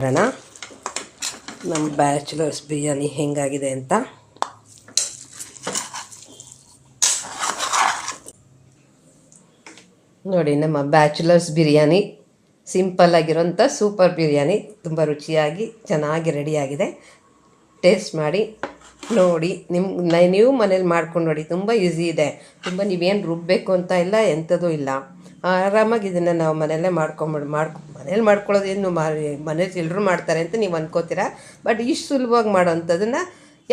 ನೋಡೋಣ ನಮ್ಮ ಬ್ಯಾಚುಲರ್ಸ್ ಬಿರಿಯಾನಿ ಹೆಂಗಾಗಿದೆ ಅಂತ. ನೋಡಿ, ನಮ್ಮ ಬ್ಯಾಚುಲರ್ಸ್ ಬಿರಿಯಾನಿ ಸಿಂಪಲ್ ಆಗಿರೋಂಥ ಸೂಪರ್ ಬಿರಿಯಾನಿ. ತುಂಬ ರುಚಿಯಾಗಿ, ಚೆನ್ನಾಗಿ ರೆಡಿಯಾಗಿದೆ ಟೇಸ್ಟ್ ಮಾಡಿ, ನೋಡಿ ನಿಮ್ಮ ನೀವು ಮನೇಲಿ ಮಾಡ್ಕೊಂಡು ನೋಡಿ, ತುಂಬ ಈಸಿ ಇದೆ. ತುಂಬ ನೀವೇನು ರುಬ್ಬಬೇಕು ಅಂತ ಇಲ್ಲ ಎಂಥದ್ದು ಇಲ್ಲ. ಆರಾಮಾಗಿ ಇದನ್ನು ನಾವು ಮನೆಯಲ್ಲೇ ಮಾಡ್ಕೊಂಬಿಡ್ ಮಾಡ್ಕೊ ಮನೇಲಿ ಮಾಡ್ಕೊಳ್ಳೋದೇನು ಮನೇಲಿ ಎಲ್ಲರೂ ಮಾಡ್ತಾರೆ ಅಂತ ನೀವು ಅನ್ಕೋತೀರಾ? ಬಟ್ ಇಷ್ಟು ಸುಲಭವಾಗಿ ಮಾಡೋವಂಥದ್ದನ್ನು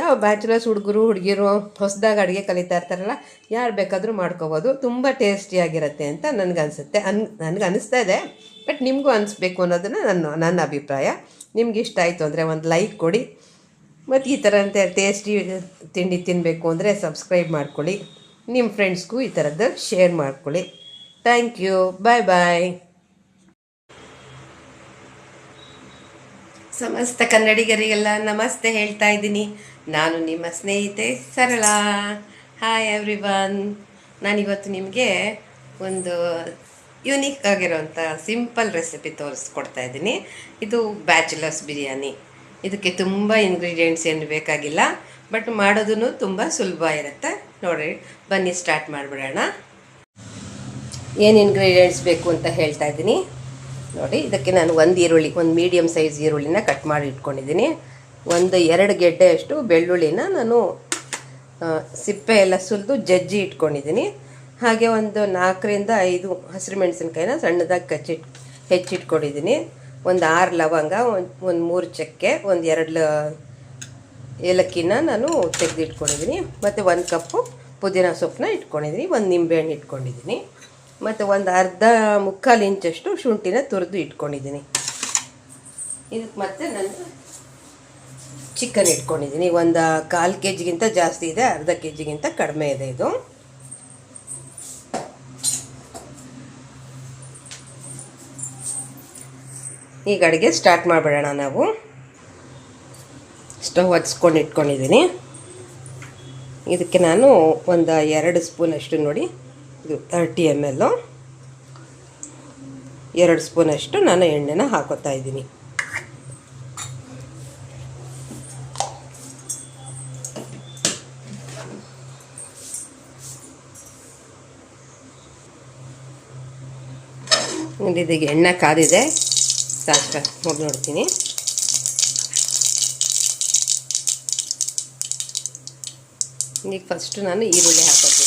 ಯಾವ ಬ್ಯಾಚುಲರ್ಸ್ ಹುಡುಗರು, ಹುಡುಗಿರು ಹೊಸದಾಗಿ ಅಡುಗೆ ಕಲಿತಾ ಇರ್ತಾರಲ್ಲ, ಯಾರು ಬೇಕಾದರೂ ಮಾಡ್ಕೋಬೋದು. ತುಂಬ ಟೇಸ್ಟಿಯಾಗಿರುತ್ತೆ ಅಂತ ನನಗನ್ಸುತ್ತೆ. ಅನ್ ನನಗೆ ಅನಿಸ್ತಾ ಇದೆ. ಬಟ್ ನಿಮಗೂ ಅನಿಸ್ಬೇಕು ಅನ್ನೋದನ್ನು ನನ್ನ ನನ್ನ ಅಭಿಪ್ರಾಯ. ನಿಮ್ಗೆ ಇಷ್ಟ ಆಯಿತು ಅಂದರೆ ಒಂದು ಲೈಕ್ ಕೊಡಿ. ಮತ್ತು ಈ ಥರ ಅಂತ ಟೇಸ್ಟಿ ತಿಂಡಿ ತಿನ್ನಬೇಕು ಅಂದರೆ ಸಬ್ಸ್ಕ್ರೈಬ್ ಮಾಡ್ಕೊಳ್ಳಿ. ನಿಮ್ಮ ಫ್ರೆಂಡ್ಸ್ಗೂ ಈ ಥರದ್ದು ಶೇರ್ ಮಾಡ್ಕೊಳ್ಳಿ. ಥ್ಯಾಂಕ್ ಯು ಬಾಯ್ ಬಾಯ್ ಸಮಸ್ತ ಕನ್ನಡಿಗರಿಗೆಲ್ಲ ನಮಸ್ತೆ ಹೇಳ್ತಾ ಇದ್ದೀನಿ. ನಾನು ನಿಮ್ಮ ಸ್ನೇಹಿತೆ ಸರಳ. ಹಾಯ್ ಎವ್ರಿ ಒನ್ ನಾನಿವತ್ತು ನಿಮಗೆ ಒಂದು ಯುನೀಕ್ ಆಗಿರೋಂಥ ಸಿಂಪಲ್ ರೆಸಿಪಿ ತೋರಿಸ್ಕೊಡ್ತಾ ಇದ್ದೀನಿ. ಇದು ಬ್ಯಾಚುಲರ್ಸ್ ಬಿರಿಯಾನಿ. ಇದಕ್ಕೆ ತುಂಬ ಇಂಗ್ರೀಡಿಯೆಂಟ್ಸ್ ಏನು ಬೇಕಾಗಿಲ್ಲ ಬಟ್ ಮಾಡೋದೂ ತುಂಬ ಸುಲಭ ಇರುತ್ತೆ. ನೋಡಿ, ಬನ್ನಿ ಸ್ಟಾರ್ಟ್ ಮಾಡಿಬಿಡೋಣ. ಏನು ಇಂಗ್ರೀಡಿಯೆಂಟ್ಸ್ ಬೇಕು ಅಂತ ಹೇಳ್ತಾ ಇದ್ದೀನಿ. ನೋಡಿ, ಇದಕ್ಕೆ ನಾನು ಒಂದು ಈರುಳ್ಳಿ, ಒಂದು ಮೀಡಿಯಮ್ ಸೈಜ್ ಈರುಳ್ಳಿನ ಕಟ್ ಮಾಡಿ ಇಟ್ಕೊಂಡಿದ್ದೀನಿ. ಒಂದು ಎರಡು ಗೆಡ್ಡೆಯಷ್ಟು ಬೆಳ್ಳುಳ್ಳಿನ ನಾನು ಸಿಪ್ಪೆ ಎಲ್ಲ ಸುಲಿದು ಜಜ್ಜಿ ಇಟ್ಕೊಂಡಿದ್ದೀನಿ. ಹಾಗೆ ಒಂದು ನಾಲ್ಕರಿಂದ ಐದು ಹಸಿರು ಮೆಣಸಿನ್ಕಾಯಿನ ಸಣ್ಣದಾಗಿ ಕಚ್ಚಿಟ್ ಹೆಚ್ಚಿಟ್ಕೊಂಡಿದ್ದೀನಿ. ಒಂದು ಆರು ಲವಂಗ, ಒಂದು ಒಂದು ಮೂರು ಚಕ್ಕೆ, ಒಂದು ಎರಡು ಏಲಕ್ಕಿನ ನಾನು ತೆಗೆದಿಟ್ಕೊಂಡಿದ್ದೀನಿ. ಮತ್ತು ಒಂದು ಕಪ್ಪು ಪುದೀನ ಸೊಪ್ಪನ್ನ ಇಟ್ಕೊಂಡಿದ್ದೀನಿ. ಒಂದು ನಿಂಬೆಹಣ್ಣು ಇಟ್ಕೊಂಡಿದ್ದೀನಿ. ಮತ್ತು ಒಂದು ಅರ್ಧ ಮುಕ್ಕಾಲು ಇಂಚಷ್ಟು ಶುಂಠಿನ ತುರಿದು ಇಟ್ಕೊಂಡಿದ್ದೀನಿ. ಇದಕ್ಕೆ ಮತ್ತೆ ನಾನು ಚಿಕನ್ ಇಟ್ಕೊಂಡಿದ್ದೀನಿ. ಒಂದು ಕಾಲು ಕೆ ಜಿಗಿಂತ ಜಾಸ್ತಿ ಇದೆ, ಅರ್ಧ ಕೆ ಜಿಗಿಂತ ಕಡಿಮೆ ಇದೆ ಇದು. ಈಗ ಅಡುಗೆ ಸ್ಟಾರ್ಟ್ ಮಾಡಿಬಿಡೋಣ ನಾವು. ಸ್ಟವ್ ಹಚ್ಕೊಂಡು ಇಟ್ಕೊಂಡಿದ್ದೀನಿ. ಇದಕ್ಕೆ ನಾನು ಒಂದು ಎರಡು ಸ್ಪೂನ್ ಅಷ್ಟು ನೋಡಿ ಇದು ತರ್ಟಿ ಎಂ ಎಲ್ಲು ಎರಡು ಸ್ಪೂನಷ್ಟು ನಾನು ಎಣ್ಣೆನ ಹಾಕೋತಾ ಇದ್ದೀನಿ. ಇದೀಗ ಎಣ್ಣೆ ಕಾದಿದೆ. ಸಾಕು ಹೋಗಿ ನೋಡ್ತೀನಿ. ಈಗ ಫಸ್ಟು ನಾನು ಈರುಳ್ಳಿ ಹಾಕೋತೀನಿ.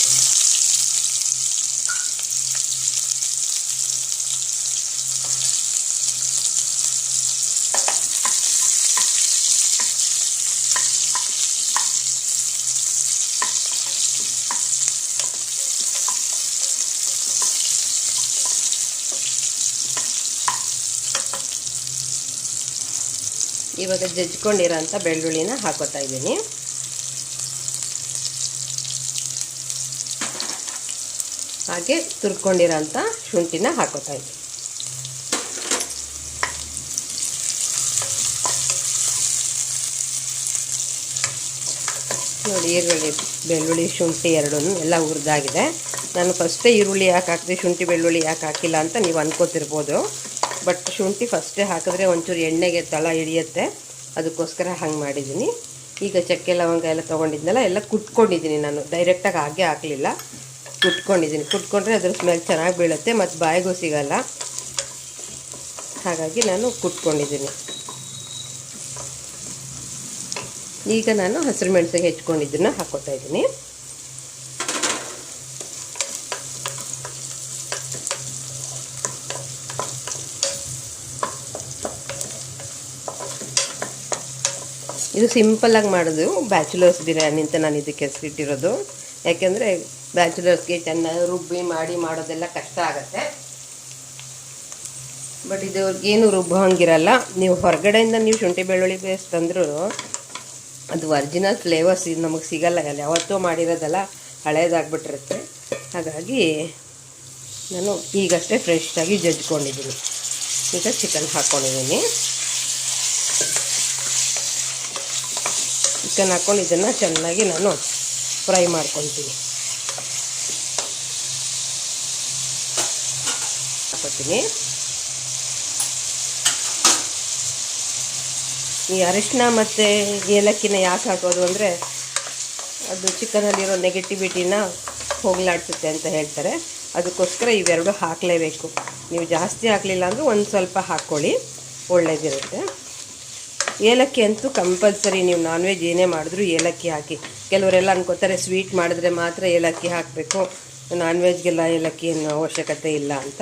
ಇವಾಗ ಜಜ್ಕೊಂಡಿರೋಂಥ ಬೆಳ್ಳುಳ್ಳಿನ ಹಾಕೋತಾ ಇದ್ದೀನಿ. ಹಾಗೆ ತುರ್ಕೊಂಡಿರೋಂಥ ಶುಂಠಿನ ಹಾಕೋತಾ ಇದ್ದೀನಿ. ನೋಡಿ, ಈರುಳ್ಳಿ, ಬೆಳ್ಳುಳ್ಳಿ, ಶುಂಠಿ ಎರಡೂ ಎಲ್ಲ ಹುರಿದಾಗಿದೆ. ನಾನು ಫಸ್ಟೇ ಈರುಳ್ಳಿ ಯಾಕೆ ಹಾಕಿದೆ, ಶುಂಠಿ, ಬೆಳ್ಳುಳ್ಳಿ ಯಾಕೆ ಹಾಕಿಲ್ಲ ಅಂತ ನೀವು ಅನ್ಕೋತಿರ್ಬೋದು. ಬಟ್ ಶುಂಠಿ ಫಸ್ಟೇ ಹಾಕಿದ್ರೆ ಒಂಚೂರು ಎಣ್ಣೆಗೆ ತಳ ಹಿಡಿಯುತ್ತೆ. ಅದಕ್ಕೋಸ್ಕರ ಹಂಗೆ ಮಾಡಿದ್ದೀನಿ. ಈಗ ಚಕ್ಕೆ ಲವಂಗ ಎಲ್ಲ ತೊಗೊಂಡಿದ್ನಲ್ಲ, ಎಲ್ಲ ಕುಟ್ಕೊಂಡಿದ್ದೀನಿ ನಾನು. ಡೈರೆಕ್ಟಾಗಿ ಹಾಗೆ ಹಾಕಲಿಲ್ಲ. ಕುಟ್ಕೊಂಡಿದ್ದೀನಿ. ಕುಟ್ಕೊಂಡ್ರೆ ಅದ್ರ ಸ್ಮೆಲ್ ಚೆನ್ನಾಗಿ ಬೀಳುತ್ತೆ, ಮತ್ತು ಬಾಯಿಗೂ ಸಿಗಲ್ಲ. ಹಾಗಾಗಿ ನಾನು ಕುಟ್ಕೊಂಡಿದ್ದೀನಿ. ಈಗ ನಾನು ಹಸಿರು ಮೆಣಸಿಗೆ ಹೆಚ್ಕೊಂಡಿದ್ದನ್ನು ಹಾಕೋತಾ ಇದ್ದೀನಿ. ಇದು ಸಿಂಪಲ್ಲಾಗಿ ಮಾಡೋದು ಬ್ಯಾಚುಲರ್ಸ್ ಬಿರಿಯಾನಿ ಅಂತ ನಾನು ಇದಕ್ಕೆ ಹೆಸರಿಟ್ಟಿರೋದು. ಯಾಕೆಂದರೆ ಬ್ಯಾಚುಲರ್ಸ್ಗೆ ಚೆನ್ನಾಗಿ ರುಬ್ಬಿ ಮಾಡಿ ಮಾಡೋದೆಲ್ಲ ಕಷ್ಟ ಆಗುತ್ತೆ. ಬಟ್ ಇದು ಏನು ರುಬ್ಬೋ ಹಂಗಿರಲ್ಲ. ನೀವು ಹೊರಗಡೆಯಿಂದ ನೀವು ಶುಂಠಿ ಬೆಳ್ಳುಳ್ಳಿ ಪೇಸ್ಟ್ ತಂದರೂ ಅದು ಒರಿಜಿನಲ್ ಫ್ಲೇವರ್ಸ್ ಇದು ನಮಗೆ ಸಿಗಲ್ಲ. ಅಲ್ಲಿ ಯಾವತ್ತೂ ಮಾಡಿರೋದಲ್ಲ ಹಳೇದಾಗ್ಬಿಟ್ಟಿರುತ್ತೆ. ಹಾಗಾಗಿ ನಾನು ಈಗಷ್ಟೇ ಫ್ರೆಶ್ಶಾಗಿ ಜಜ್ಕೊಂಡಿದ್ದೀನಿ ಈಗ ಚಿಕನ್ ಹಾಕ್ಕೊಂಡಿದ್ದೀನಿ ಚಿಕನ್ ಹಾಕ್ಕೊಂಡು ಇದನ್ನು ಚೆನ್ನಾಗಿ ನಾನು ಫ್ರೈ ಮಾಡ್ಕೊತೀನಿ ಹಾಕೋತೀನಿ ಈ ಅರಿಶಿನ ಮತ್ತು ಏಲಕ್ಕಿನ ಯಾಕೆ ಹಾಕೋದು ಅಂದರೆ ಅದು ಚಿಕನಲ್ಲಿರೋ ನೆಗೆಟಿವಿಟಿನ ಹೋಗಲಾಡಿಸುತ್ತೆ ಅಂತ ಹೇಳ್ತಾರೆ. ಅದಕ್ಕೋಸ್ಕರ ಇವೆರಡು ಹಾಕಲೇಬೇಕು. ನೀವು ಜಾಸ್ತಿ ಹಾಕಲಿಲ್ಲ ಅಂದರೆ ಒಂದು ಸ್ವಲ್ಪ ಹಾಕ್ಕೊಳ್ಳಿ. ಒಳ್ಳೇದಿರುತ್ತೆ. ಏಲಕ್ಕಿ ಅಂತೂ ಕಂಪಲ್ಸರಿ ನೀವು ನಾನ್ ವೆಜ್ ಏನೇ ಮಾಡಿದ್ರು ಏಲಕ್ಕಿ ಹಾಕಿ. ಕೆಲವರೆಲ್ಲ ಅನ್ಕೋತಾರೆ ಸ್ವೀಟ್ ಮಾಡಿದ್ರೆ ಮಾತ್ರ ಏಲಕ್ಕಿ ಹಾಕಬೇಕು. ನಾನ್ ವೆಜ್ಗೆಲ್ಲ ಏಲಕ್ಕಿ ಅವಶ್ಯಕತೆ ಇಲ್ಲ ಅಂತ.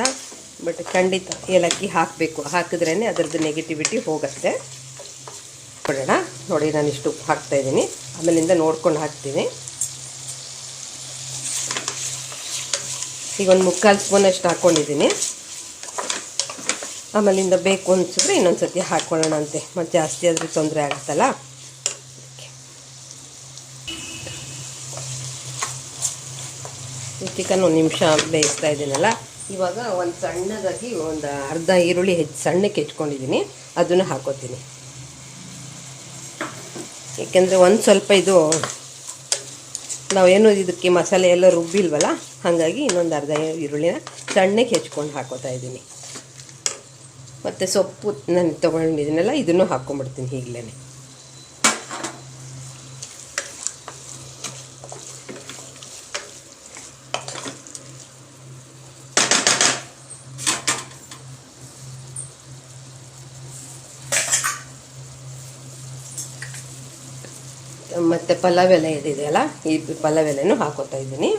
ಬಟ್ ಖಂಡಿತ ಏಲಕ್ಕಿ ಹಾಕಬೇಕು. ಹಾಕಿದ್ರೇ ಅದರದ್ದು ನೆಗೆಟಿವಿಟಿ ಹೋಗುತ್ತೆ. ನೋಡೋಣ ನೋಡಿ, ನಾನು ಇಷ್ಟು ಉಪ್ಪು ಹಾಕ್ತಾಯಿದ್ದೀನಿ ಆಮೇಲಿಂದ ನೋಡ್ಕೊಂಡು ಹಾಕ್ತೀನಿ. ಈಗ ಒಂದು ಮುಕ್ಕಾಲು ಸ್ಪೂನಷ್ಟು ಹಾಕ್ಕೊಂಡಿದ್ದೀನಿ ಆಮೇಲಿಂದ ಬೇಕು ಅನಿಸಿದ್ರೆ ಇನ್ನೊಂದು ಸತಿ ಹಾಕ್ಕೊಳ್ಳೋಣ ಅಂತೆ. ಮತ್ತು ಜಾಸ್ತಿ ಆದರೆ ತೊಂದರೆ ಆಗುತ್ತಲ್ಲ? ಚಿಕನ್ ಒಂದು ನಿಮಿಷ ಬೇಯಿಸ್ತಾ ಇದ್ದೀನಲ್ಲ? ಇವಾಗ ಒಂದು ಸಣ್ಣದಾಗಿ ಒಂದು ಅರ್ಧ ಈರುಳ್ಳಿ ಹೆಚ್ಚು ಸಣ್ಣಕ್ಕೆ ಹೆಚ್ಕೊಂಡಿದ್ದೀನಿ. ಅದನ್ನು ಹಾಕೋತೀನಿ. ಏಕೆಂದರೆ ಒಂದು ಸ್ವಲ್ಪ ಇದು, ನಾವೇನು ಇದಕ್ಕೆ ಮಸಾಲೆ ಎಲ್ಲ ರುಬ್ಬಿಲ್ವಲ್ಲ? ಹಾಗಾಗಿ ಇನ್ನೊಂದು ಅರ್ಧ ಈರುಳ್ಳಿನ ಸಣ್ಣಕ್ಕೆ ಹೆಚ್ಕೊಂಡು ಹಾಕೋತಾ ಇದ್ದೀನಿ. ಮತ್ತು ಸೊಪ್ಪು, ನಾನು ತೊಗೊಂಡಿದ್ದೀನಲ್ಲ, ಇದನ್ನು ಹಾಕ್ಕೊಂಬಿಡ್ತೀನಿ ಈಗಲೇ ಮತ್ತು ಪಲಾವ್ ಎಲೆ ಇದೆಯಲ್ಲ ಈ ಪಲಾವ್ ಎಲೆನೂ ಹಾಕೋತಾ ಇದ್ದೀನಿ.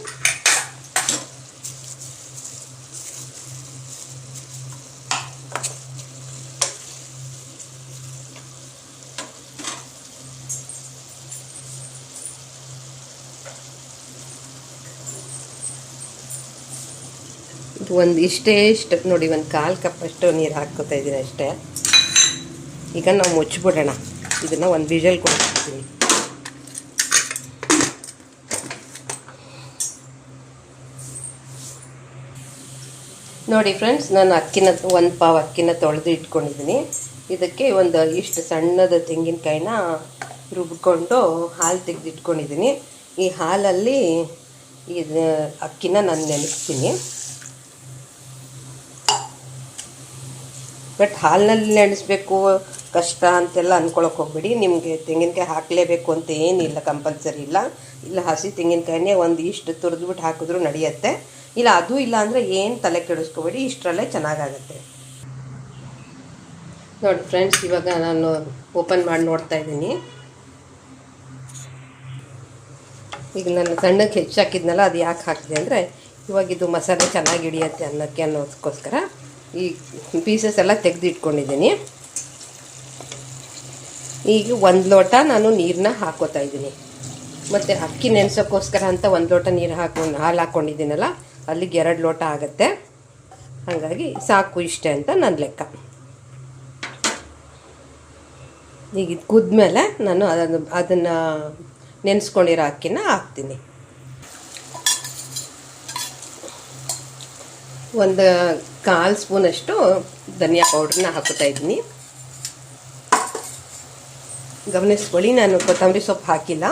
ಇದು ಒಂದು ಇಷ್ಟೇ ಇಷ್ಟು. ನೋಡಿ, ಒಂದು ಕಾಲು ಕಪ್ಪಷ್ಟು ನೀರು ಹಾಕ್ಕೋತಾ ಇದ್ದೀನಿ ಅಷ್ಟೇ. ಈಗ ನಾವು ಮುಚ್ಚಿಬಿಡೋಣ ಇದನ್ನು ಒಂದು ವಿಜಲ್ ಕೊಡ್ತೀನಿ ನೋಡಿ ಫ್ರೆಂಡ್ಸ್ ನಾನು ಅಕ್ಕಿನ, ಒಂದು ಪಾವ್ ಅಕ್ಕಿನ ತೊಳೆದು ಇಟ್ಕೊಂಡಿದ್ದೀನಿ ಇದಕ್ಕೆ ಒಂದು ಇಷ್ಟು ಸಣ್ಣದ ತೆಂಗಿನಕಾಯಿನ ರುಬ್ಕೊಂಡು ಹಾಲು ತೆಗೆದಿಟ್ಕೊಂಡಿದ್ದೀನಿ ಈ ಹಾಲಲ್ಲಿ ಇದು ಅಕ್ಕಿನ ನಾನು ನೆನೆಸ್ತೀನಿ. ಬಟ್ ಹಾಲಿನಲ್ಲಿ ನೆನೆಸ್ಬೇಕು, ಕಷ್ಟ ಅಂತೆಲ್ಲ ಅಂದ್ಕೊಳಕ್ಕೆ ಹೋಗ್ಬೇಡಿ. ನಿಮಗೆ ತೆಂಗಿನಕಾಯಿ ಹಾಕಲೇಬೇಕು ಅಂತ ಏನಿಲ್ಲ, ಕಂಪಲ್ಸರಿ ಇಲ್ಲ. ಇಲ್ಲ, ಹಸಿ ತೆಂಗಿನಕಾಯಿನೇ ಒಂದು ಇಷ್ಟು ತುರಿದ್ಬಿಟ್ಟು ಹಾಕಿದ್ರೂ ನಡೆಯುತ್ತೆ. ಇಲ್ಲ, ಅದು ಇಲ್ಲ ಅಂದರೆ ಏನು ತಲೆ ಕೆಡಿಸ್ಕೋಬೇಡಿ, ಇಷ್ಟರಲ್ಲೇ ಚೆನ್ನಾಗಾಗತ್ತೆ. ನೋಡಿ ಫ್ರೆಂಡ್ಸ್ ಇವಾಗ ನಾನು ಓಪನ್ ಮಾಡಿ ನೋಡ್ತಾ ಇದ್ದೀನಿ. ಈಗ ನಾನು ಸಣ್ಣಕ್ಕೆ ಹೆಚ್ಚಾಕಿದ್ನಲ್ಲ ಅದು ಯಾಕೆ ಹಾಕಿದೆ ಅಂದರೆ ಇವಾಗ ಇದು ಮಸಾಲೆ ಚೆನ್ನಾಗಿ ಹಿಡಿಯತ್ತೆ ಅನ್ನಕ್ಕೆ ಅನ್ನೋದಕ್ಕೋಸ್ಕರ. ಈ ಪೀಸಸ್ ಎಲ್ಲ ತೆಗೆದಿಟ್ಕೊಂಡಿದ್ದೀನಿ. ಈಗ ಒಂದು ಲೋಟ ನಾನು ನೀರನ್ನ ಹಾಕೋತಾ ಇದ್ದೀನಿ. ಮತ್ತು ಅಕ್ಕಿ ನೆನೆಸೋಕ್ಕೋಸ್ಕರ ಅಂತ ಒಂದು ಲೋಟ ನೀರು ಹಾಕೊಂಡು ಹಾಲು ಹಾಕ್ಕೊಂಡಿದ್ದೀನಲ್ಲ ಅಲ್ಲಿಗೆ ಎರಡು ಲೋಟ ಆಗುತ್ತೆ. ಹಾಗಾಗಿ ಸಾಕು ಇಷ್ಟೇ ಅಂತ ನನ್ನ ಲೆಕ್ಕ. ಈಗ ಇದು ಕುದ್ಮೇಲೆ ನಾನು ಅದನ್ನು ಅದನ್ನು ನೆನೆಸ್ಕೊಂಡಿರೋ ಅಕ್ಕಿನ ಹಾಕ್ತೀನಿ. ಒಂದು ಕಾಲು ಸ್ಪೂನಷ್ಟು ಧನಿಯಾ ಪೌಡ್ರನ್ನ ಹಾಕುತ್ತಾ ಇದ್ದೀನಿ. ಗಮನಿಸ್ಕೊಳ್ಳಿ, ನಾನು ಕೊತ್ತಂಬರಿ ಸೊಪ್ಪು ಹಾಕಿಲ್ಲ.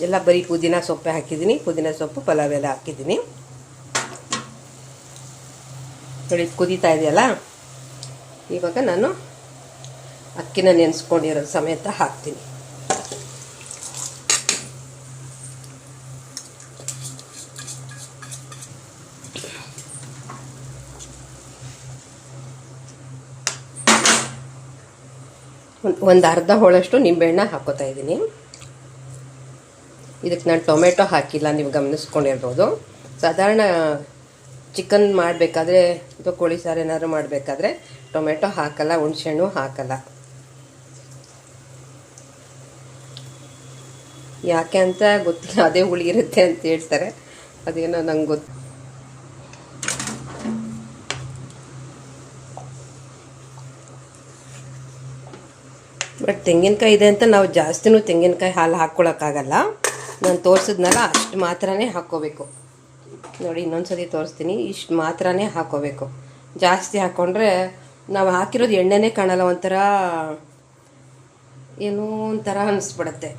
ಎಲ್ಲ ಬರೀ ಪುದೀನ ಸೊಪ್ಪೆ ಹಾಕಿದ್ದೀನಿ. ಪುದೀನ ಸೊಪ್ಪು, ಪಲಾವ್ ಎಲ್ಲ ಹಾಕಿದ್ದೀನಿ. ನೋಡಿ, ಕುದೀತಾ ಇದೆಯಲ್ಲ? ಇವಾಗ ನಾನು ಅಕ್ಕಿನ ನೆನೆಸ್ಕೊಂಡಿರೋ ಸಮೇತ ಹಾಕ್ತೀನಿ. ಒಂದು ಅರ್ಧ ಹೋಳಷ್ಟು ನಿಂಬೆಹಣ್ಣ ಹಾಕೋತಾ ಇದ್ದೀನಿ. ಇದಕ್ಕೆ ನಾನು ಟೊಮೆಟೊ ಹಾಕಿಲ್ಲ, ನೀವು ಗಮನಿಸ್ಕೊಂಡಿರ್ಬೋದು. ಸಾಧಾರಣ ಚಿಕನ್ ಮಾಡಬೇಕಾದ್ರೆ ಅಥವಾ ಕೋಳಿ ಸಾರು ಏನಾದರೂ ಮಾಡಬೇಕಾದ್ರೆ ಟೊಮೆಟೊ ಹಾಕಲ್ಲ, ಹುಣಸೆಹಣ್ಣು ಹಾಕಲ್ಲ. ಯಾಕೆ ಅಂತ ಗೊತ್ತಿಲ್ಲ, ಅದೇ ಹುಳಿ ಇರುತ್ತೆ ಅಂತ ಹೇಳ್ತಾರೆ. ಅದೇನೋ ನಂಗೆ ಗೊತ್ತು ಬಟ್ ತೆಂಗಿನಕಾಯಿ ಇದೆ ಅಂತ ನಾವು ಜಾಸ್ತಿನೂ ತೆಂಗಿನಕಾಯಿ ಹಾಲು ಹಾಕ್ಕೊಳಕ್ಕಾಗಲ್ಲ ನಾನು ತೋರಿಸಿದ್ನಲ್ಲ, ಅಷ್ಟು ಮಾತ್ರನೇ ಹಾಕ್ಕೋಬೇಕು ನೋಡಿ ಇನ್ನೊಂದು ಸತಿ ತೋರಿಸ್ತೀನಿ. ಇಷ್ಟು ಮಾತ್ರನೇ ಹಾಕ್ಕೋಬೇಕು ಜಾಸ್ತಿ ಹಾಕ್ಕೊಂಡ್ರೆ ನಾವು ಹಾಕಿರೋದು ಎಣ್ಣೆನೇ ಕಾಣಲ್ಲ, ಒಂಥರ ಏನೋ ಒಂಥರ ಅನಿಸ್ಬಿಡತ್ತೆ.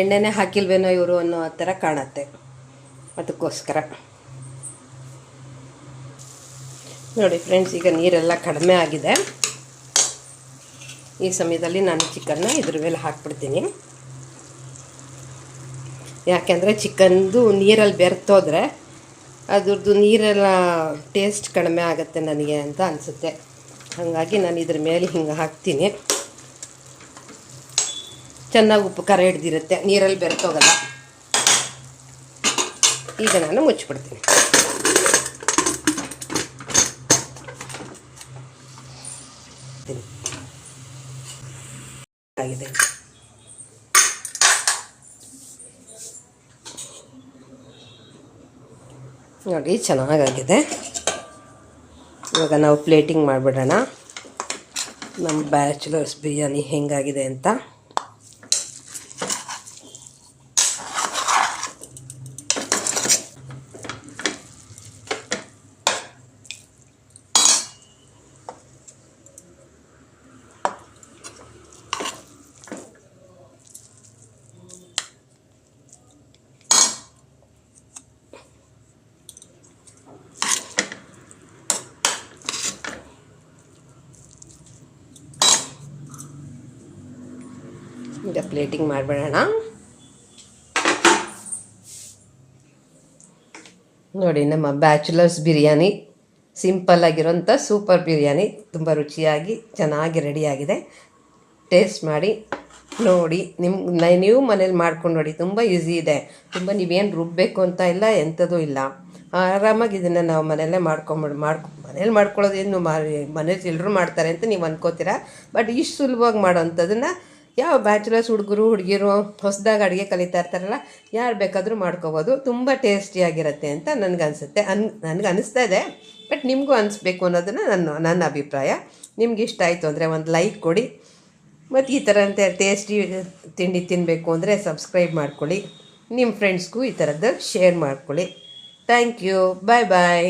ಎಣ್ಣೆನೇ ಹಾಕಿಲ್ವೇನೋ ಇವರು ಅನ್ನೋ ಥರ ಕಾಣತ್ತೆ. ಅದಕ್ಕೋಸ್ಕರ. ನೋಡಿ ಫ್ರೆಂಡ್ಸ್ ಈಗ ನೀರೆಲ್ಲ ಕಡಿಮೆ ಆಗಿದೆ. ಈ ಸಮಯದಲ್ಲಿ ನಾನು ಚಿಕನ್ನ ಇದ್ರ ಮೇಲೆ ಹಾಕ್ಬಿಡ್ತೀನಿ. ಯಾಕೆಂದರೆ ಚಿಕನ್ದು ನೀರಲ್ಲಿ ಬೆರ್ತೋದ್ರೆ ಅದ್ರದ್ದು ನೀರೆಲ್ಲ ಟೇಸ್ಟ್ ಕಡಿಮೆ ಆಗುತ್ತೆ ನನಗೆ ಅಂತ ಅನಿಸುತ್ತೆ. ಹಾಗಾಗಿ ನಾನು ಇದ್ರ ಮೇಲೆ ಹಿಂಗೆ ಹಾಕ್ತೀನಿ. ಚೆನ್ನಾಗಿ ಉಪ್ಪು ಖಾರ ಹಿಡ್ದಿರುತ್ತೆ, ನೀರಲ್ಲಿ ಬೆರೆತೋಗಲ್ಲ ಈಗ ನಾನು ಮುಚ್ಚಿಬಿಡ್ತೀನಿ ಆಗಿದೆ ನೋಡಿ ಚೆನ್ನಾಗಾಗಿದೆ. ಇವಾಗ ನಾವು ಪ್ಲೇಟಿಂಗ್ ಮಾಡಿಬಿಡೋಣ. ನಮ್ಮ ಬ್ಯಾಚುಲರ್ಸ್ ಬಿರಿಯಾನಿ ಹೆಂಗಾಗಿದೆ ಅಂತ. ಪ್ಲೇಟಿಂಗ್ ಮಾಡಿಬಿಡೋಣ ನೋಡಿ, ನಮ್ಮ ಬ್ಯಾಚುಲರ್ಸ್ ಬಿರಿಯಾನಿ ಸಿಂಪಲ್ ಆಗಿರೋಂಥ ಸೂಪರ್ ಬಿರಿಯಾನಿ ತುಂಬ ರುಚಿಯಾಗಿ, ಚೆನ್ನಾಗಿ ರೆಡಿಯಾಗಿದೆ ಟೇಸ್ಟ್ ಮಾಡಿ, ನೋಡಿ ನಿಮ್ಮ ನೀವು ಮನೇಲಿ ಮಾಡ್ಕೊಂಡು ನೋಡಿ, ತುಂಬ ಈಸಿ ಇದೆ. ತುಂಬ ನೀವೇನು ರುಬ್ಬಬೇಕು ಅಂತ ಇಲ್ಲ ಎಂಥದ್ದು ಇಲ್ಲ. ಆರಾಮಾಗಿ ಇದನ್ನು ನಾವು ಮನೆಯಲ್ಲೇ ಮಾಡ್ಕೊಂಬಿಡ್ ಮಾಡ್ಕೊ ಮನೇಲಿ ಮಾಡ್ಕೊಳ್ಳೋದೇನು ಮನೇಲಿ ಎಲ್ಲರೂ ಮಾಡ್ತಾರೆ ಅಂತ ನೀವು ಅನ್ಕೋತೀರಾ? ಬಟ್ ಇಷ್ಟು ಸುಲಭವಾಗಿ ಮಾಡೋವಂಥದ್ದನ್ನು ಯಾವ ಬ್ಯಾಚುಲರ್ಸ್ ಹುಡುಗರು, ಹುಡುಗಿರು ಹೊಸದಾಗಿ ಅಡುಗೆ ಕಲಿತಾ ಇರ್ತಾರಲ್ಲ, ಯಾರು ಬೇಕಾದರೂ ಮಾಡ್ಕೋಬೋದು. ತುಂಬ ಟೇಸ್ಟಿಯಾಗಿರುತ್ತೆ ಅಂತ ನನಗನ್ಸುತ್ತೆ. ಅನ್ ನನಗೆ ಅನಿಸ್ತಾ ಇದೆ. ಬಟ್ ನಿಮಗೂ ಅನಿಸ್ಬೇಕು ಅನ್ನೋದನ್ನು ನನ್ನ ನನ್ನ ಅಭಿಪ್ರಾಯ. ನಿಮ್ಗೆ ಇಷ್ಟ ಆಯಿತು ಅಂದರೆ ಒಂದು ಲೈಕ್ ಕೊಡಿ. ಮತ್ತು ಈ ಥರ ಅಂತ ಟೇಸ್ಟಿ ತಿಂಡಿ ತಿನ್ನಬೇಕು ಅಂದರೆ ಸಬ್ಸ್ಕ್ರೈಬ್ ಮಾಡ್ಕೊಳ್ಳಿ. ನಿಮ್ಮ ಫ್ರೆಂಡ್ಸ್ಗೂ ಈ ಥರದ್ದು ಶೇರ್ ಮಾಡ್ಕೊಳ್ಳಿ. Thank you. Bye bye.